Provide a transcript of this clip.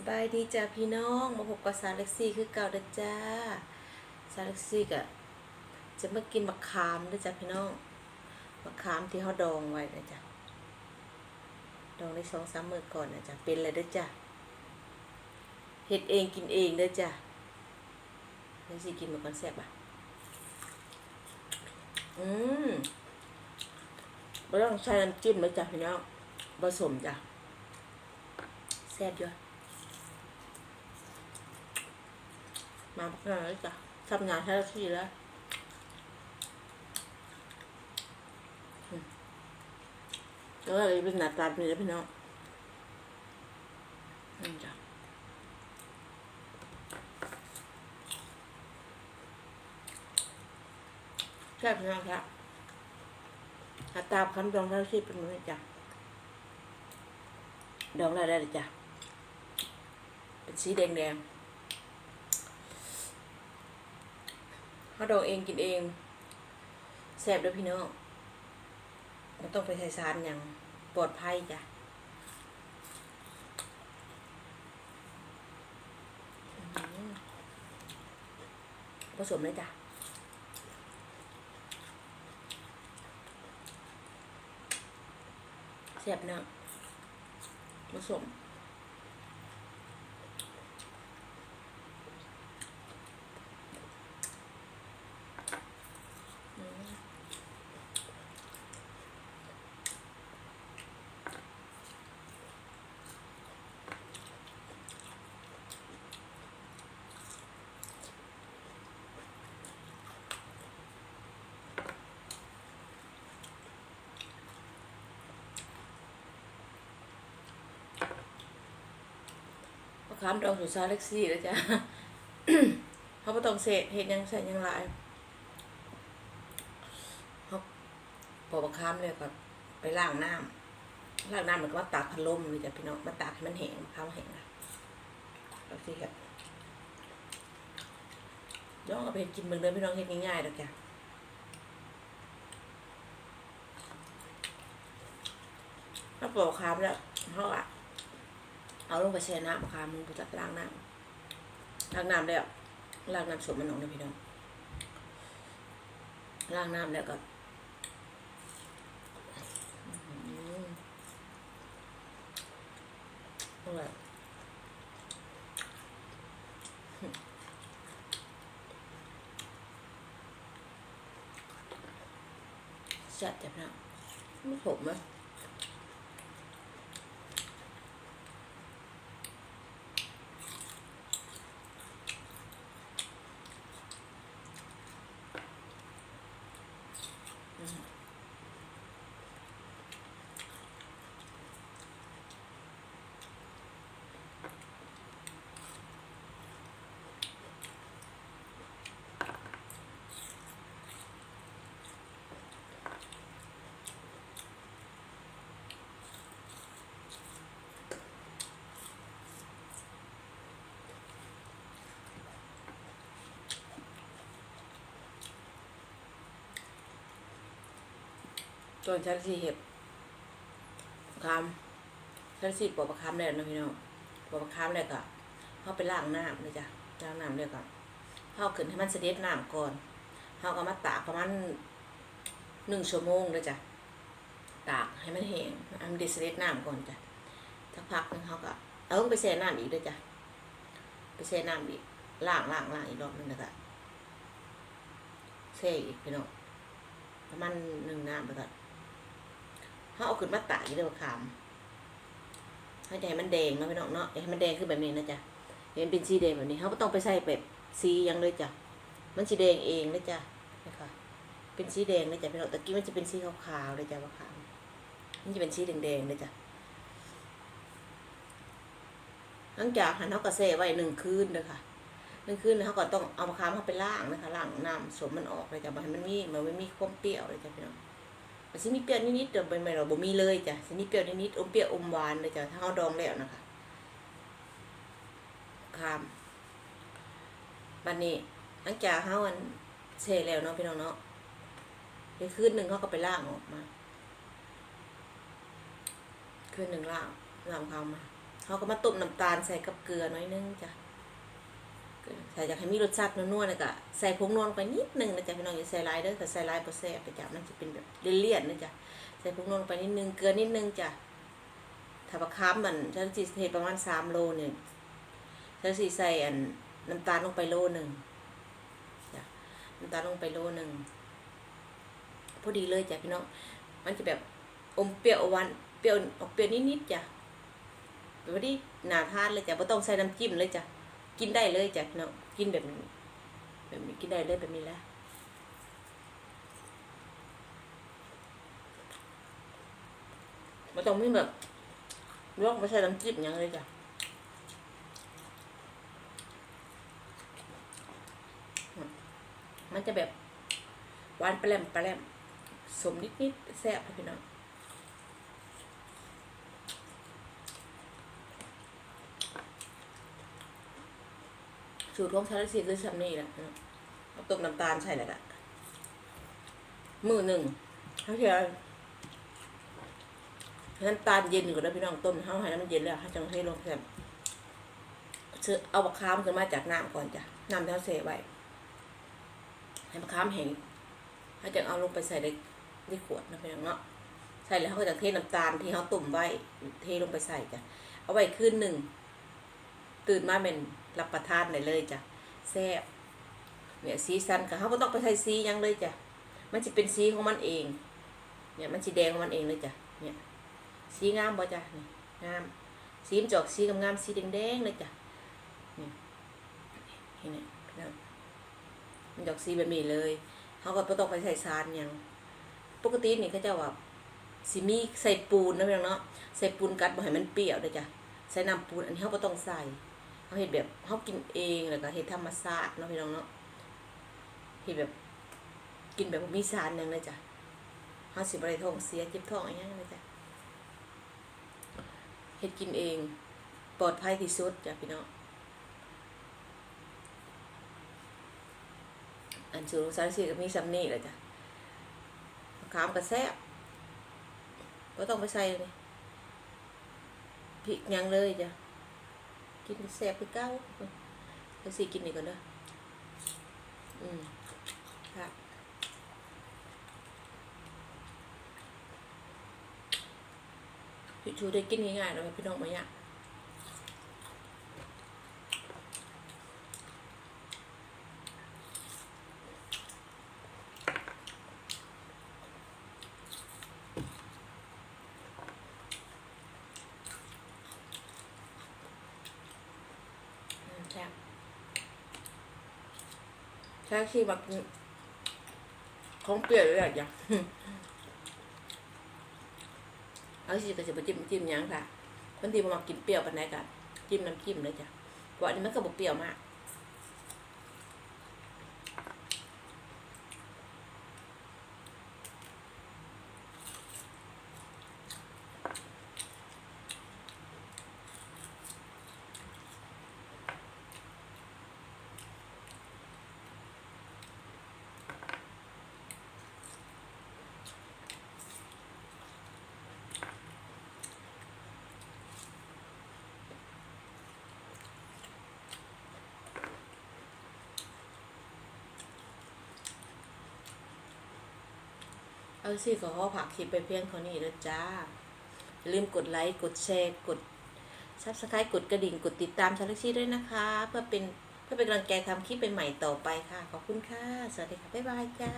สบายดีจ้าพี่น้องมาพบกับสาวเล็กซี่คือเก่าเด้อจ้าสาวเล็กซี่ก็จะมากินมะขามเด้อจ้าพี่น้องมะขามที่เขาดองไว้นะจ้ะดองได้สองสามมื้อก่อนนะจ้ะเป็นเลยเด้อจ้าเฮ็ดเองกินเองเด้อจ้าเล็กซี่กินมาก่อนแซ่บอะอืมไม่ต้องใช้น้ำจิ้มเลยจ้ะพี่น้องผสมจ้ะแซ่บอยู่ มาพักงาด้วจ้ะทำงานแค่ที่แล้วแล้วก็เลยเป็นหน้าตาเป็นแล้วพี่น้องนี่จ้ะแค่พี่น้องครับหน้าตาคันดองแค่ที่เป็นมือจ้ะดองอะไรได้จ้ะเป็นสีแดงๆเขาดองเองกินเองแซ่บด้วยพี่น้องมันต้องไปใส่สารอย่างปลอดภัยจ้ะผสมเลยจ้ะแซ่บเนาะผสม มะ ขามดองสุซาเล็กซี่แล้วจ้ะเขาบ่ต้องเศษเห็ดยังใส่ยังหลายเขาปอกมะขามเลยก็ไปล้างน้ำล้างน้ำมันก็มาตากพัดลมเลยจ้ะพี่น้องมาตากให้มันแห้งมะขามแห้งนะแล้วสิครับย้องเอาไปเฮ็ดกินเบิ่งเด้อพี่น้องเฮ็ดง่ายๆดอกจ้ะถ้าปอกมะขามแล้วเขาอะ เอาลงไปแช่น้ำค่ะมึงไปจัดล้างน้ำล้างน้ำแล้วล้างน้ำสดมันออกนะพี่น้องล้างน้ำแล้วก็อืมอร่อยแซ่บจับนไม่ขมไหม ตอนชั้นสี่เห็บคำชั้นสี่ปอกประคำแล้วนะพี่น้องปอกประคำแล้วก็เข้าไปล้างน้ำเลยจ้ะล้างน้ำเลยก่อนเข้าขึ้นให้มันเสด็จน้ำก่อนเข้าก็มาตากประมาณหนึ่งชั่วโมงเลยจ้ะตากให้มันแห้งให้มันเดเสด็จน้ำก่อนจ้ะสักพักหนึงเขาก็เอาไปแช่น้ำอีกเลยจ้ะไปแช่น้ำอีกล้างล้างล้างอีกรอบหนึงแล้วก็แช่อีกพี่น้องประมาณหนึ่งน้ำแล้วก็ เขาเอาขึ้นมาตากอีกเด้อขามให้ใจมันแดงนะพี่น้องเนาะให้มันแดงคือแบบนี้นะจ๊ะเห็นเป็นสีแดงแบบนี้เขาก็ต้องไปใส่แบบสียังเลยจ้ะมันสีแดงเองเลยจ้ะนะคะเป็นสีแดงเลยจ้ะพี่น้องตะกี้มันจะเป็นสีขาวๆเลยจ้ะว่าขาวมันจะเป็นสีแดงๆเลยจ้ะหลังจากหันเขาก็แช่ไว้หนึ่งคืนเลยค่ะหนึ่งคืนแล้วเขาก็ต้องเอามะขามเข้าไปล้างนะคะล้างน้ำสมมันออกเลยจ้ะมันมีมันไม่มีความเปรี้ยวเลยจ้ะพี่น้องมัน สิมีเปรี้ยวนิดๆแต่เป็นไม่เราบ่มีเลยจ้ะสิมีเปรี้ยวนิดๆอมเปรี้ยวอมหวานเลยจ้ะถ้าเอาดองแล้วนะคะคามบัดนี้หลังจากเฮาอันเสร็จแล้วเนาะพี่น้องเนาะในคืนหนึ่งเขาก็ไปล้างออกมา คืนหนึ่งล้างล้างเขามาเขาก็มาต้มน้ำตาลใส่กับเกลือน้อยนึงจ้ะ เกลือใส่อยากให้มีรสชาตินัวๆนะก็ใส่ผงนวลงไปนิดนึงนะจ๊ะพี่น้องอย่าใส่ลายเด้อแต่ใส่ลายบ่แซ่บไปจ้ะมันจะเป็นแบบเลี่ยนๆนะจ๊ะใส่ผงนวลงไปนิดนึงเกลือนิดนึงจ้ะถ้าปลาคาร์ฟมันฉันสิเทประมาณสามโลเนี่ยฉันสิใส่อันน้ำตาลลงไปโลหนึ่งจ้ะน้ำตาลลงไปโลหนึ่งพอดีเลยจ้ะพี่น้องมันจะแบบอมเปรี้ยวหวานเปรี้ยวออกเปรี้ยวนิดๆจ้ะพอดีน่าทานเลยจ้ะไม่ต้องใส่น้ำจิ้มเลยจ้ะ กินได้เลยจ้ะเนาะกินแบบนี้แบบนี้กินได้เลยแบบนี้แหละไม่ต้องมีแบบลวกไม่ใส่น้ำจิ้มย่างเลยจ้ะมันจะแบบหวานแปลมแปลมสมนิดนิดแซ่บพี่น้อง สูตรของชาลซีคือซัมนี่แหละต้มน้ำตาลใส่แหล้วก็มือหนึ่งเขาจะให้น้ำตาลเย็นก่อนแล้วพี่น้องต้มเขาให้น้ำมันเย็นแล้วเขาจะให้ลงแค่ซื้อเอาบะคามขึ้นมาจากน้ำก่อนจ้ะน้ำที่เขาเสไว้ให้บะคามแห้งเขาจะเอาลงไปใส่ในในขวดนะพี่น้องเนาะใส่แล้วเขาก็จะเทน้ำตาลที่เขาตุ่มไว้เทลงไปใส่จ้ะเอาไว้คืนหนึ่งตื่นมาเป็น รับประทานได้เลยจ้ะแซ่บเนี่ยสีสันกับเขาก็ต้องไปใส่สียังเลยจ้ะมันจะเป็นสีของมันเอง เนี่ยมันสีแดงของมันเองเลยจ้ะเนี่ยสีงามบ่จ้ะนี่งามสีมจอกสีงามสีแดงๆเลยจ้ะนี่เห็นไหมพี่น้องมันจอกสีแบบนี้เลยเขาก็บ่ต้องไปใส่สารหยังปกตินี่เขาจะว่าสิมีใส่ปูนนะเพี่น้องเนาะใส่ปูนกัดบ่ให้มันเปรี้ยวเลยจ้ะใส่น้ำปูนอันนี้เขาก็ต้องใส่ เขาเห็ดแบบเขากินเองแล้วก็เห็ดธรรมชาติเนาะพี่น้องเนาะเห็ดแบบกินแบบมีสารหยังเลยจ้ะเขาสิบอะไรท้องเสียเจ็บท้องอะไรอย่างเงี้ยเลยจ้ะเห็ดกินเองปลอดภัยที่สุดจ้ะพี่น้องอันสูตรสารสีก็มีซัมนี่แหละจ้ะมะขามกระแซบก็ต้องไปใส่เลยพริกยังเลยจ้ะ กินแซ่บคือเก้าเราสิกินนี่ก่อนเด้ออืมค่ะชูได้กินง่ายๆเลยพี่น้องมาเนี่ยอืมแซ่บ แค่ที่แบบของเปรี้ยวเลยอะจ้ะเอาสิก็จะไปจิ้มจิ้มยังค่ะคนที่มากินเปรี้ยวปันใดกันจิ้มน้ำจิ้มเลยจ้ะวันนี้มันก็บ่เปรี้ยวมาก เอาสิก็ขอผักคลิปไปเพียงเท่านี้แล้วจ้าอย่าลืมกดไลค์กดแชร์กดซับสไครต์กดกระดิ่งกดติดตามชาลักชีด้วยนะคะ เพื่อเป็นเพื่อเป็นกำลังใจทำคลิปใหม่ๆต่อไปค่ะ ขอบคุณค่ะ สวัสดีค่ะ บ๊ายบายจ้า